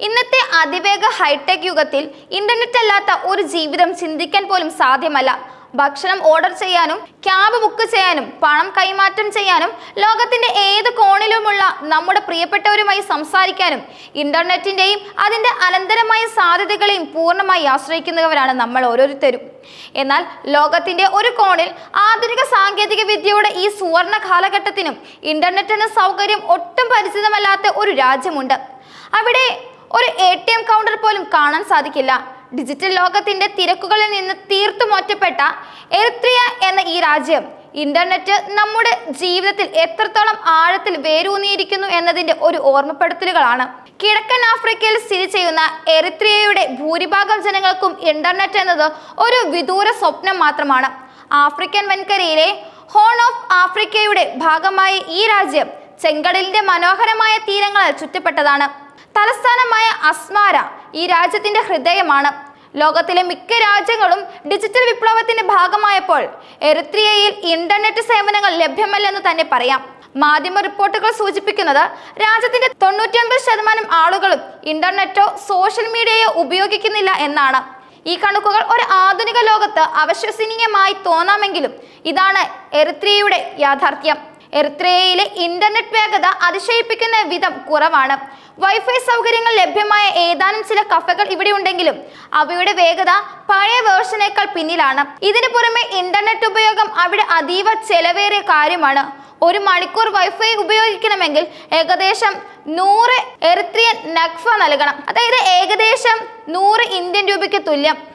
ഇന്നത്തെ അതിവേഗ ഹൈടെക് യുഗത്തിൽ ഇന്റർനെറ്റ് അല്ലാത്ത ഒരു ജീവിതം ചിന്തിക്കാൻ പോലും സാധ്യമല്ല. ഭക്ഷണം ഓർഡർ ചെയ്യാനും ക്യാബ് ബുക്ക് ചെയ്യാനും പണം കൈമാറ്റം ചെയ്യാനും ലോകത്തിന്റെ ഏത് കോണിലുമുള്ള നമ്മുടെ പ്രിയപ്പെട്ടവരുമായി സംസാരിക്കാനും ഇന്റർനെറ്റിന്റെയും അതിന്റെ അനന്തരമായ സാധ്യതകളെയും പൂർണമായി ആശ്രയിക്കുന്നവരാണ് നമ്മൾ ഓരോരുത്തരും. എന്നാൽ ലോകത്തിന്റെ ഒരു കോണിൽ ആധുനിക സാങ്കേതിക വിദ്യയുടെ ഈ സുവർണ കാലഘട്ടത്തിനും ഇന്റർനെറ്റ് എന്ന സൗകര്യം ഒട്ടും പരിചിതമല്ലാത്ത ഒരു രാജ്യമുണ്ട്. അവിടെ ഒരു എ ടി എം കൗണ്ടർ പോലും കാണാൻ സാധിക്കില്ല. ഡിജിറ്റൽ ലോകത്തിന്റെ തിരക്കുകളിൽ നിന്ന് തീർത്തും ഒറ്റപ്പെട്ട എറിത്രിയ എന്ന ഈ രാജ്യം ഇന്റർനെറ്റ് നമ്മുടെ ജീവിതത്തിൽ എത്രത്തോളം ആഴത്തിൽ വേരൂന്നിയിരിക്കുന്നു എന്നതിന്റെ ഒരു ഓർമ്മപ്പെടുത്തലുകളാണ്. കിഴക്കൻ ആഫ്രിക്കയിൽ സ്ഥിതി ചെയ്യുന്ന എറിത്രിയയുടെ ഭൂരിഭാഗം ജനങ്ങൾക്കും ഇന്റർനെറ്റ് എന്നത് ഒരു വിദൂര സ്വപ്നം മാത്രമാണ്. ആഫ്രിക്കൻ വൻകരയിലെ ഹോൺ ഓഫ് ആഫ്രിക്കയുടെ ഭാഗമായ ഈ രാജ്യം ചെങ്കടലിന്റെ മനോഹരമായ തീരങ്ങളാൽ ചുറ്റപ്പെട്ടതാണ്. തലസ്ഥാനമായ അസ്മാര ഈ രാജ്യത്തിന്റെ ഹൃദയമാണ്. ലോകത്തിലെ മിക്ക രാജ്യങ്ങളും ഡിജിറ്റൽ വിപ്ലവത്തിന്റെ ഭാഗമായപ്പോൾ എറിത്രിയയിൽ ഇന്റർനെറ്റ് സേവനങ്ങൾ ലഭ്യമല്ലെന്ന് തന്നെ പറയാം. മാധ്യമ റിപ്പോർട്ടുകൾ സൂചിപ്പിക്കുന്നത് രാജ്യത്തിന്റെ തൊണ്ണൂറ്റിയൊൻപത് ശതമാനം ആളുകളും ഇന്റർനെറ്റോ സോഷ്യൽ മീഡിയയോ ഉപയോഗിക്കുന്നില്ല എന്നാണ്. ഈ കണക്കുകൾ ഒരു ആധുനിക ലോകത്ത് അവിശ്വസനീയമായി തോന്നാമെങ്കിലും ഇതാണ് എറിത്രിയയുടെ യാഥാർത്ഥ്യം. എറിത്രയയിലെ ഇന്റർനെറ്റ് വേഗത അതിശയിപ്പിക്കുന്ന വിധം കുറവാണ്. വൈഫൈ സൗകര്യങ്ങൾ ലഭ്യമായ ഏതാനും ചില കഫകൾ ഇവിടെ ഉണ്ടെങ്കിലും അവയുടെ വേഗത പഴയ വേർഷനേക്കാൾ പിന്നിലാണ്. ഇതിനു പുറമെ ഇന്റർനെറ്റ് ഉപയോഗം അവിടെ അതീവ ചെലവേറിയ കാര്യമാണ്. ഒരു മണിക്കൂർ വൈഫൈ ഉപയോഗിക്കണമെങ്കിൽ ഏകദേശം നൂറ് എറിത്രിയൻ നഗ്ഫ നൽകണം. അതായത് ഏകദേശം നൂറ് ഇന്ത്യൻ രൂപയ്ക്ക് തുല്യം.